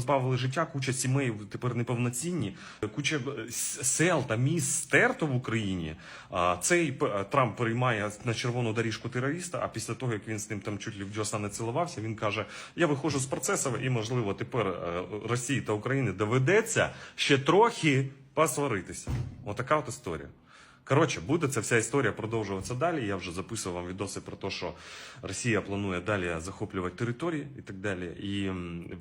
позбавили життя, куча сімей тепер неповноцінні, куча е, сел та міст стерто в Україні. А цей Трамп переймає на червону доріжку терориста. А після того, як він з ним там чуть ли в Джоса не цілувався, він каже: Я виходжу з процесу, і можливо тепер е, Росії та Україні доведеться ще трохи посваритися. Отака от історія. Коротше, буде ця вся історія продовжуватися далі. Я вже записував вам відоси про те, що Росія планує далі захоплювати території і так далі. І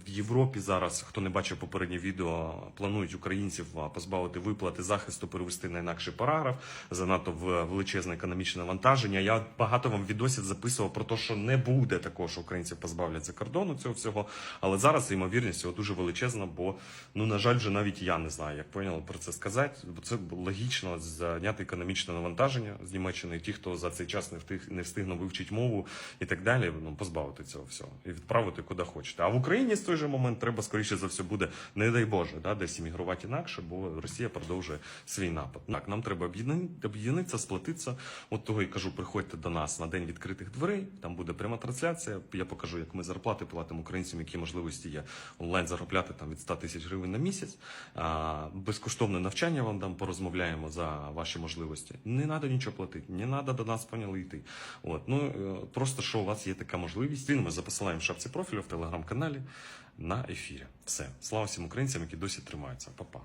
в Європі зараз, хто не бачив попереднє відео, планують українців позбавити виплати захисту, перевести на інакший параграф, занадто в величезне економічне навантаження. Я багато вам відосів записував про те, що не буде такого, що українців позбавляться кордону цього всього. Але зараз ймовірність цього дуже величезна, бо ну на жаль, вже навіть я не знаю, як поняли про це сказати. Бо це логічно зняти економічне навантаження з Німеччини. Ті, хто за цей час не встиг не встигне вивчити мову і так далі, ну позбавити цього всього і відправити куди хочете. А в Україні з той же момент треба скоріше за все буде, не дай Боже, да, десь іммігрувати інакше, бо Росія продовжує свій напад. Так, нам треба об'єднати- об'єднатися, сплотитися. От того і кажу, приходьте до нас на день відкритих дверей. Там буде пряма трансляція. Я покажу, як ми зарплати платимо українцям, які можливості є онлайн заробляти там від 100 тисяч гривень на місяць. Безкоштовне навчання вам дам, порозмовляємо за ваші можливості. Не треба нічого платити, не треба до нас поняли йти. От ну е, просто що у вас є така можливість. Він ми запосилаємо в шапці профілю в телеграм-каналі на ефірі. Все, слава всім українцям, які досі тримаються. Па-па.